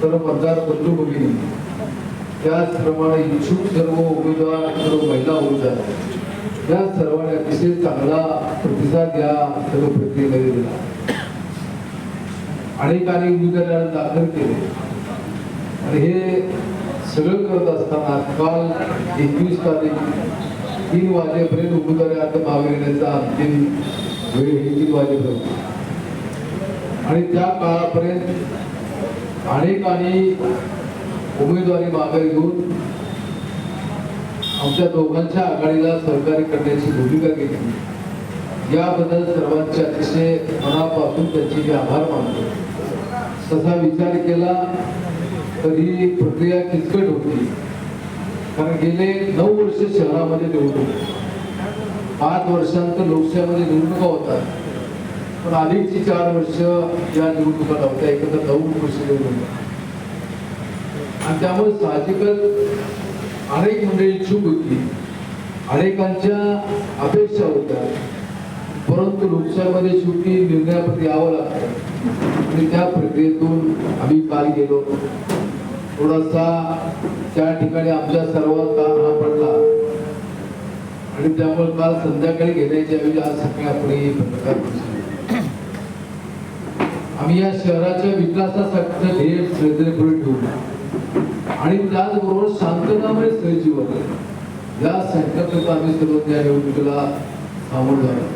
सर्व मतदार बंधू भगिनी त्याचप्रमाणे इच्छुक सर्व उमेदवार सर्व महिला उमेदवार या सर्वांनी अतिशय चांगला प्रतिसाद या सर्व प्रक्रियेमध्ये दिला. अनेकांनी उमेदवारांना दाखल केले. आणि हे सगळं करत असताना काल एकवीस तारीख तीन वाजेपर्यंत उमेदवारी अर्ज मागे घेण्याचा अंतिम वेळ ही तीन वाजेपर्यंत आणि त्या काळापर्यंत अनेकांनी उमेदवारी मागे घेऊन आमच्या दोघांच्या आघाडीला सहकार्य करण्याची भूमिका घेतली. याबद्दल सर्वांचे अतिशय मनापासून त्यांचे मी आभार मानतो. तसा विचार केला तर ही प्रक्रिया किचकट होती. कारण गेले नऊ वर्ष शहरामध्ये निवडणूक. पाच वर्षांत लोकशाहीमध्ये निवडणुका होतात. पण अधिकची चार वर्ष या निवडणुका नव्हत्या एकत्र नऊ वर्ष निवडणुका. आणि त्यामुळे साहजिकच अनेक मंडळी इच्छुक होती. अनेकांच्या अपेक्षा होत्या. परंतु लोकशाहीमध्ये शेवटी निर्णयाप्रती यावं लागतं. आणि त्या प्रक्रियेतून आम्ही काल गेलो. थोडासा त्या ठिकाणी आमच्या सर्वात ताण हा पडला. आणि त्यामुळे काल संध्याकाळी घेण्याच्या ऐवजी आज सकाळी आपण ही पत्रकार आम्ही या शहराच्या विकासासाठी ध्येय श्रद्धेपुढे ठेवू आणि त्याचबरोबर शांततामुळे सहजीवन या संकल्पनेत आम्ही सर्व या निवडणुकीला सामोरं जाणार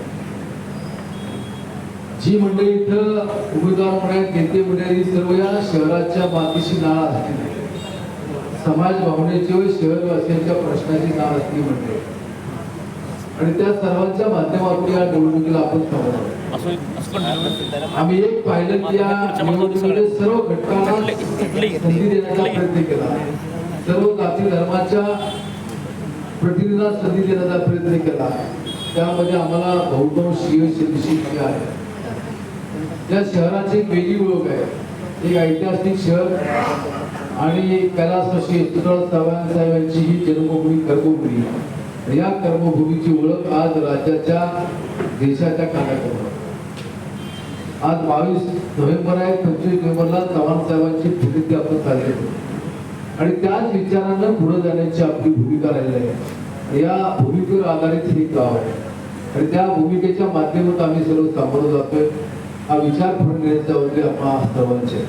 जी मंडळी इथं उमेदवार म्हणण्यात नेते मंडळी म्हणजे सर्व या शहराच्या मातीशी नाळ असतील. समाज भावनेची व शहरवासियांच्या प्रश्नाची नाळ असली मंडळी आणि त्या सर्वांच्या माध्यमातून या निवडणुकीला आपण पण आम्ही एक पाहिलं की या निवडणुकीमध्ये सर्व घटकांना संधी देण्याचा प्रयत्न केला. सर्व जाती धर्माच्या प्रतिनिधींना संधी देण्याचा प्रयत्न केला. त्यामध्ये आम्हाला बहुतांश शिवसेनेशी आहे या शहराची एक वेगळी ओळख आहे. एक ऐतिहासिक शहर आणि कैलासवासी यशवंतराव चव्हाण साहेबांची ही जन्मभूमी कर्मभूमी. या कर्मभूमीची ओळख आज राज्याच्या देशाच्या कानाकोपऱ्यात. आज बावीस नोव्हेंबर आहे पंचवीस नोव्हेंबरला चव्हाण साहेबांची पुण्यतिथी आपण साजरी करतो आणि त्याच विचारानं पुढे जाण्याची आपली भूमिका राहिली आहे. या भूमिकेवर आधारित हे गाव आहे. आणि त्या भूमिकेच्या माध्यमातून आम्ही सर्व सामोरं जातोय. हा विचार पुढे वगैरे आपण सर्वांचे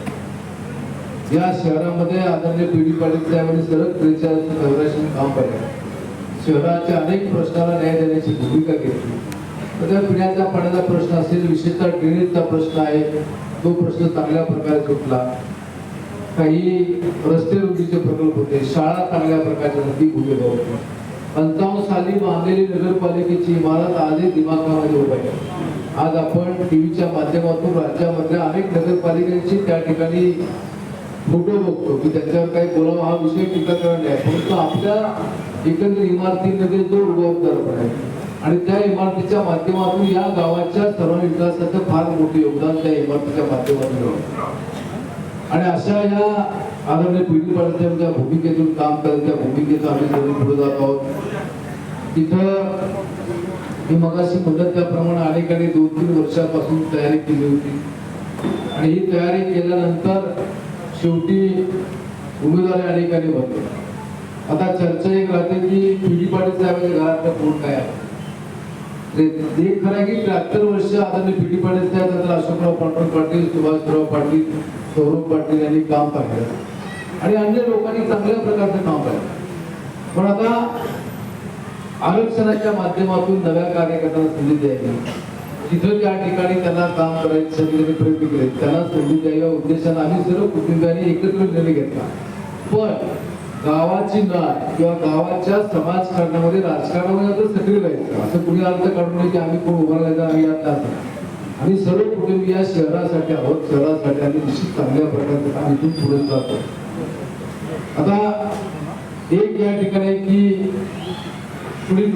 या शहरामध्ये आदरणीय पिढी पाटील साहेबांनी सलग त्रेचाळीस चौऱ्याऐंशी काम केलं शहराच्या अनेक प्रश्नाला न्याय देण्याची भूमिका घेतली. तर पिण्याचा पाण्याचा प्रश्न असेल विशेषतः ड्रेनेजचा प्रश्न आहे तो प्रश्न चांगल्या प्रकारे सुटला. काही रस्ते रुंदीचे प्रकल्प होते शाळा चांगल्या प्रकारच्या नदी भूमिका होत्या पंचावन्न साली बांधलेली नगरपालिकेची इमारत आजही दिमागामध्ये उभा आहे. आज आपण टीव्हीच्या माध्यमातून राज्यामधल्या अनेक नगरपालिकांची त्या ठिकाणी फोटो बघतो की त्याच्यावर काही बोलावा हा विषय टीका करणं आहे. परंतु आपल्या एकंदर इमारतीमध्ये जो जबाबदार आहे. आणि त्या इमारतीच्या माध्यमातून या गावाच्या सर्व विकासाचं फार मोठं योगदान त्या इमारतीच्या माध्यमातून आणि अशा या आदरणीय पिढी पाडच्या भूमिकेतून काम करत त्या भूमिकेतून आम्ही सर्व पुढे जात आहोत. तिथं मी मगाशी म्हणत त्याप्रमाणे अनेकांनी दोन तीन वर्षापासून तयारी केली होती. आणि ही तयारी केल्यानंतर शेवटी उमेदवारी अनेकांनी भरली. आता चर्चा एक राहते की पीडी पाटील साहेबांच्या घरातला कोण काय आहे? ते ते खरं आहे की त्र्याहत्तर वर्ष आदरणीय पीडी पाटील साहेब नंतर अशोकराव पांडुरंग पाटील सुभाषराव पाटील सौरभ पाटील यांनी काम पाहिलं. आणि अन्य लोकांनी चांगल्या प्रकारचं काम पाहिलं. पण आता आरक्षणाच्या माध्यमातून नव्या कार्यकर्त्यांना संधी द्यायची. तिथं त्या ठिकाणी त्यांना काम करायची संधी प्रयत्न केले. त्यांना संधी द्यावी या उद्देशाने आम्ही सर्व कुटुंबियांनी एकत्र निर्णय घेतला. पण गावाची नाळ किंवा गावाच्या समाजकारणामध्ये राजकारणामध्ये आता सक्रिय राहायचं. असं कुणी अर्थ काढून नाही की आम्ही कोण उभा राहायचं आम्ही यात नाही आम्ही सर्व कुटुंबीय या शहरासाठी आहोत. शहरासाठी आम्ही निश्चित चांगल्या प्रकारचं काम इथून पुढे जातो. आता एक या ठिकाणी की पुढील